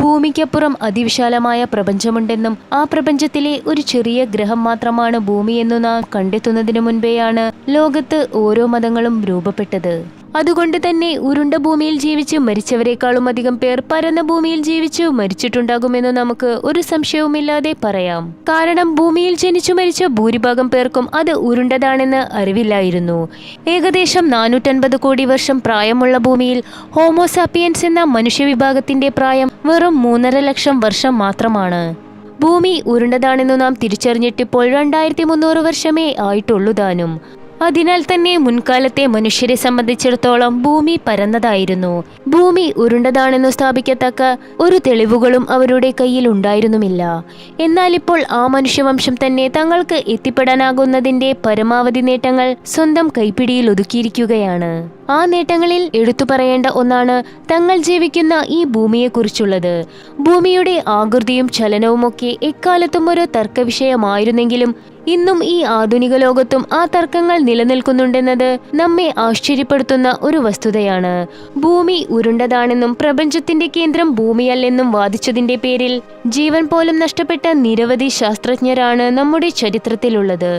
ഭൂമിക്കപ്പുറം അതിവിശാലമായ പ്രപഞ്ചമുണ്ടെന്നും ആ പ്രപഞ്ചത്തിലെ ഒരു ചെറിയ ഗ്രഹം മാത്രമാണ് ഭൂമിയെന്നു നാം കണ്ടെത്തുന്നതിനു മുൻപേയാണ് ലോകത്ത് ഓരോ മതങ്ങളും രൂപപ്പെട്ടത്. അതുകൊണ്ട് തന്നെ ഉരുണ്ട ഭൂമിയിൽ ജീവിച്ച് മരിച്ചവരെക്കാളും അധികം പേർ പരന്ന ഭൂമിയിൽ ജീവിച്ചു മരിച്ചിട്ടുണ്ടാകുമെന്ന് നമുക്ക് ഒരു സംശയവുമില്ലാതെ പറയാം. കാരണം ഭൂമിയിൽ ജനിച്ചു മരിച്ച ഭൂരിഭാഗം പേർക്കും അത് ഉരുണ്ടതാണെന്ന് അറിവില്ലായിരുന്നു. ഏകദേശം നാനൂറ്റൻപത് കോടി വർഷം പ്രായമുള്ള ഭൂമിയിൽ ഹോമോസാപ്പിയൻസ് എന്ന മനുഷ്യവിഭാഗത്തിന്റെ പ്രായം വെറും മൂന്നര ലക്ഷം വർഷം മാത്രമാണ്. ഭൂമി ഉരുണ്ടതാണെന്ന് നാം തിരിച്ചറിഞ്ഞിട്ടിപ്പോൾ രണ്ടായിരത്തി മുന്നൂറ് വർഷമേ ആയിട്ടുള്ളൂ താനും. അതിനാൽ തന്നെ മുൻകാലത്തെ മനുഷ്യരെ സംബന്ധിച്ചിടത്തോളം ഭൂമി പരന്നതായിരുന്നു. ഭൂമി ഉരുണ്ടതാണെന്ന് സ്ഥാപിക്കത്തക്ക ഒരു തെളിവുകളും അവരുടെ കയ്യിൽ ഉണ്ടായിരുന്നുമില്ല. എന്നാൽ ഇപ്പോൾ ആ മനുഷ്യവംശം തന്നെ തങ്ങൾക്ക് എത്തിപ്പെടാനാകുന്നതിന്റെ പരമാവധി നേട്ടങ്ങൾ സ്വന്തം കൈപ്പിടിയിൽ ഒതുക്കിയിരിക്കുകയാണ്. ആ നേട്ടങ്ങളിൽ എടുത്തു പറയേണ്ട ഒന്നാണ് തങ്ങൾ ജീവിക്കുന്ന ഈ ഭൂമിയെക്കുറിച്ചുള്ളത്. ഭൂമിയുടെ ആകൃതിയും ചലനവുമൊക്കെ എക്കാലത്തും ഒരു തർക്കവിഷയമായിരുന്നെങ്കിലും ഇന്നും ഈ ആധുനിക ലോകത്തും ആ തർക്കങ്ങൾ നിലനിൽക്കുന്നുണ്ടെന്നത് നമ്മെ ആശ്ചര്യപ്പെടുത്തുന്ന ഒരു വസ്തുതയാണ്. ഭൂമി ഉരുണ്ടതാണെന്നും പ്രപഞ്ചത്തിന്റെ കേന്ദ്രം ഭൂമിയല്ലെന്നും വാദിച്ചതിന്റെ പേരിൽ ജീവൻ പോലും നഷ്ടപ്പെട്ട നിരവധി ശാസ്ത്രജ്ഞരാണ് നമ്മുടെ ചരിത്രത്തിലുള്ളത്.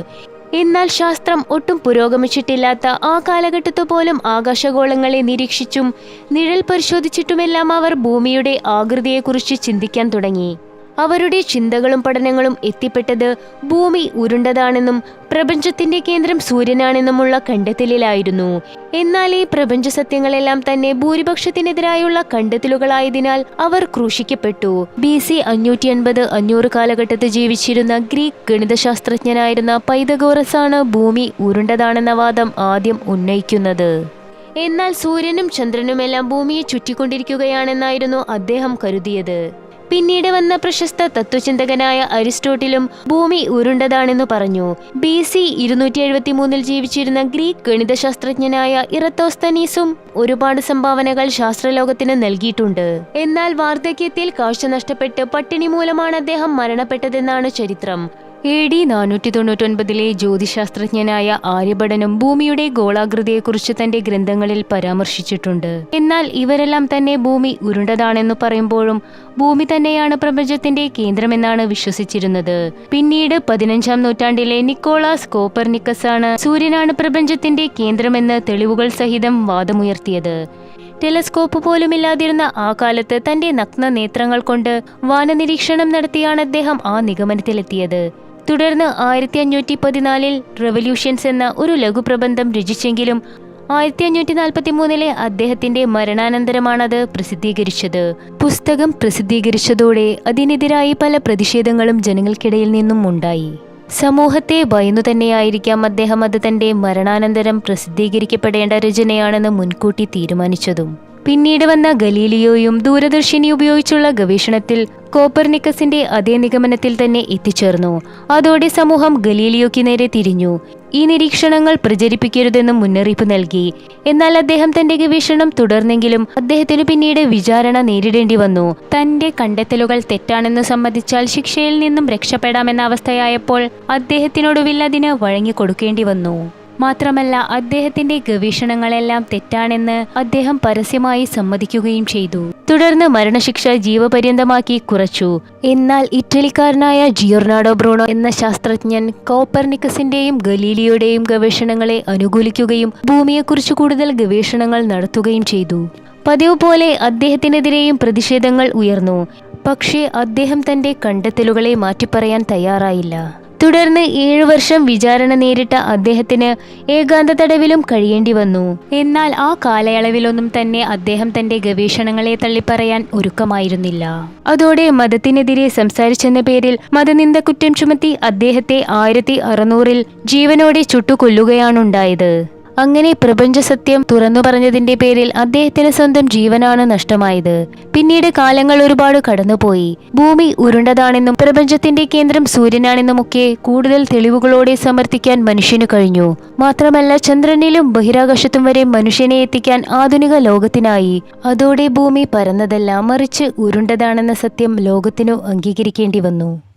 എന്നാൽ ശാസ്ത്രം ഒട്ടും പുരോഗമിച്ചിട്ടില്ലാത്ത ആ കാലഘട്ടത്തു പോലും ആകാശഗോളങ്ങളെ നിരീക്ഷിച്ചും നിഴൽ പരിശോധിച്ചിട്ടുമെല്ലാം അവർ ഭൂമിയുടെ ആകൃതിയെക്കുറിച്ച് ചിന്തിക്കാൻ തുടങ്ങി. അവരുടെ ചിന്തകളും പഠനങ്ങളും എത്തിപ്പെട്ടത് ഭൂമി ഉരുണ്ടതാണെന്നും പ്രപഞ്ചത്തിന്റെ കേന്ദ്രം സൂര്യനാണെന്നുമുള്ള കണ്ടെത്തലിലായിരുന്നു. എന്നാൽ ഈ പ്രപഞ്ച സത്യങ്ങളെല്ലാം തന്നെ ഭൂരിപക്ഷത്തിനെതിരായുള്ള കണ്ടെത്തലുകളായതിനാൽ അവർ ക്രൂശിക്കപ്പെട്ടു. ബി സി അഞ്ഞൂറ്റി എൺപത് അഞ്ഞൂറ് കാലഘട്ടത്ത് ജീവിച്ചിരുന്ന ഗ്രീക്ക് ഗണിതശാസ്ത്രജ്ഞനായിരുന്ന പൈതഗോറസ് ആണ് ഭൂമി ഉരുണ്ടതാണെന്ന വാദം ആദ്യം ഉന്നയിക്കുന്നത്. എന്നാൽ സൂര്യനും ചന്ദ്രനുമെല്ലാം ഭൂമിയെ ചുറ്റിക്കൊണ്ടിരിക്കുകയാണെന്നായിരുന്നു അദ്ദേഹം കരുതിയത്. പിന്നീട് വന്ന പ്രശസ്ത തത്വചിന്തകനായ അരിസ്റ്റോട്ടിലും ഭൂമി ഉരുണ്ടതാണെന്ന് പറഞ്ഞു. ബി സി ഇരുന്നൂറ്റി എഴുപത്തി മൂന്നിൽ ജീവിച്ചിരുന്ന ഗ്രീക്ക് ഗണിതശാസ്ത്രജ്ഞനായ ഇറത്തോസ്തനീസും ഒരുപാട് സംഭാവനകൾ ശാസ്ത്രലോകത്തിന് നൽകിയിട്ടുണ്ട്. എന്നാൽ വാർദ്ധക്യത്തിൽ കാഴ്ച നഷ്ടപ്പെട്ട് പട്ടിണി മൂലമാണ് അദ്ദേഹം മരണപ്പെട്ടതെന്നാണ് ചരിത്രം. എ ഡി നാനൂറ്റി തൊണ്ണൂറ്റൊൻപതിലെ ജ്യോതിശാസ്ത്രജ്ഞനായ ആര്യഭടനും ഭൂമിയുടെ ഗോളാകൃതിയെക്കുറിച്ച് തന്റെ ഗ്രന്ഥങ്ങളിൽ പരാമർശിച്ചിട്ടുണ്ട്. എന്നാൽ ഇവരെല്ലാം തന്നെ ഭൂമി ഉരുണ്ടതാണെന്ന് പറയുമ്പോഴും ഭൂമി തന്നെയാണ് പ്രപഞ്ചത്തിന്റെ കേന്ദ്രമെന്നാണ് വിശ്വസിച്ചിരുന്നത്. പിന്നീട് പതിനഞ്ചാം നൂറ്റാണ്ടിലെ നിക്കോളാസ് കോപ്പർനിക്കസ് ആണ് സൂര്യനാണ് പ്രപഞ്ചത്തിന്റെ കേന്ദ്രമെന്ന് തെളിവുകൾ സഹിതം വാദമുയർത്തിയത്. ടെലസ്കോപ്പ് പോലുമില്ലാതിരുന്ന ആ കാലത്ത് തന്റെ നഗ്ന നേത്രങ്ങൾ കൊണ്ട് വാനനിരീക്ഷണം നടത്തിയാണ് അദ്ദേഹം ആ നിഗമനത്തിലെത്തിയത്. തുടർന്ന് ആയിരത്തി അഞ്ഞൂറ്റി പതിനാലിൽ റെവല്യൂഷൻസ് എന്ന ഒരു ലഘുപ്രബന്ധം രചിച്ചെങ്കിലും ആയിരത്തി അഞ്ഞൂറ്റി നാൽപ്പത്തി മൂന്നിലെ അദ്ദേഹത്തിന്റെ മരണാനന്തരമാണത് പ്രസിദ്ധീകരിച്ചത്. പുസ്തകം പ്രസിദ്ധീകരിച്ചതോടെ അതിനെതിരായി പല പ്രതിഷേധങ്ങളും ജനങ്ങൾക്കിടയിൽ നിന്നും ഉണ്ടായി. സമൂഹത്തെ ഭയന്നു തന്നെയായിരിക്കാം അദ്ദേഹം അത് തന്റെ മരണാനന്തരം പ്രസിദ്ധീകരിക്കപ്പെടേണ്ട രചനയാണെന്ന് മുൻകൂട്ടി തീരുമാനിച്ചതും. പിന്നീട് വന്ന ഗലീലിയോയും ദൂരദർശിനി ഉപയോഗിച്ചുള്ള ഗവേഷണത്തിൽ കോപ്പർനിക്കസിന്റെ അതേ നിഗമനത്തിൽ തന്നെ എത്തിച്ചേർന്നു. അതോടെ സമൂഹം ഗലീലിയോയ്ക്ക് നേരെ തിരിഞ്ഞു. ഈ നിരീക്ഷണങ്ങൾ പ്രചരിപ്പിക്കരുതെന്നും മുന്നറിയിപ്പ് നൽകി. എന്നാൽ അദ്ദേഹം തന്റെ ഗവേഷണം തുടർന്നെങ്കിലും അദ്ദേഹത്തിന് പിന്നീട് വിചാരണ നേരിടേണ്ടി വന്നു. തന്റെ കണ്ടെത്തലുകൾ തെറ്റാണെന്ന് സമ്മതിച്ചാൽ ശിക്ഷയിൽ നിന്നും രക്ഷപ്പെടാമെന്ന അവസ്ഥയായപ്പോൾ അദ്ദേഹത്തിനൊടുവിൽ അതിന് വഴങ്ങിക്കൊടുക്കേണ്ടി വന്നു. മാത്രമല്ല അദ്ദേഹത്തിന്റെ ഗവേഷണങ്ങളെല്ലാം തെറ്റാണെന്ന് അദ്ദേഹം പരസ്യമായി സമ്മതിക്കുകയും ചെയ്തു. തുടർന്ന് മരണശിക്ഷ ജീവപര്യന്തമാക്കി കുറച്ചു. എന്നാൽ ഇറ്റലിക്കാരനായ ജിയോർണാഡോ ബ്രൂണോ എന്ന ശാസ്ത്രജ്ഞൻ കോപ്പർനിക്കസിന്റെയും ഗലീലിയോയുടെയും ഗവേഷണങ്ങളെ അനുകൂലിക്കുകയും ഭൂമിയെക്കുറിച്ച് കൂടുതൽ ഗവേഷണങ്ങൾ നടത്തുകയും ചെയ്തു. പതിവ് പോലെ അദ്ദേഹത്തിനെതിരെയും പ്രതിഷേധങ്ങൾ ഉയർന്നു. പക്ഷേ അദ്ദേഹം തന്റെ കണ്ടെത്തലുകളെ മാറ്റിപ്പറയാൻ തയ്യാറായില്ല. തുടർന്ന് ഏഴു വർഷം വിചാരണ നേരിട്ട അദ്ദേഹത്തിന് ഏകാന്ത തടവിലും കഴിയേണ്ടി വന്നു. എന്നാൽ ആ കാലയളവിലൊന്നും തന്നെ അദ്ദേഹം തന്റെ ഗവേഷണങ്ങളെ തള്ളിപ്പറയാൻ ഒരുക്കമായിരുന്നില്ല. അതോടെ മതത്തിനെതിരെ സംസാരിച്ചെന്ന പേരിൽ മതനിന്ദ കുറ്റം ചുമത്തി അദ്ദേഹത്തെ ആയിരത്തി അറുന്നൂറിൽ ജീവനോടെ ചുട്ടുകൊല്ലുകയാണുണ്ടായത്. അങ്ങനെ പ്രപഞ്ചസത്യം തുറന്നു പറഞ്ഞതിന്റെ പേരിൽ അദ്ദേഹത്തിന് സ്വന്തം ജീവനാണ് നഷ്ടമായത്. പിന്നീട് കാലങ്ങൾ ഒരുപാട് കടന്നുപോയി. ഭൂമി ഉരുണ്ടതാണെന്നും പ്രപഞ്ചത്തിന്റെ കേന്ദ്രം സൂര്യനാണെന്നുമൊക്കെ കൂടുതൽ തെളിവുകളോടെ സമർത്ഥിക്കാൻ മനുഷ്യനു കഴിഞ്ഞു. മാത്രമല്ല ചന്ദ്രനിലും ബഹിരാകാശത്തും വരെ മനുഷ്യനെ എത്തിക്കാൻ ആധുനിക ലോകത്തിനായി. അതോടെ ഭൂമി പരന്നതല്ല മറിച്ച് ഉരുണ്ടതാണെന്ന സത്യം ലോകത്തിനു അംഗീകരിക്കേണ്ടി വന്നു.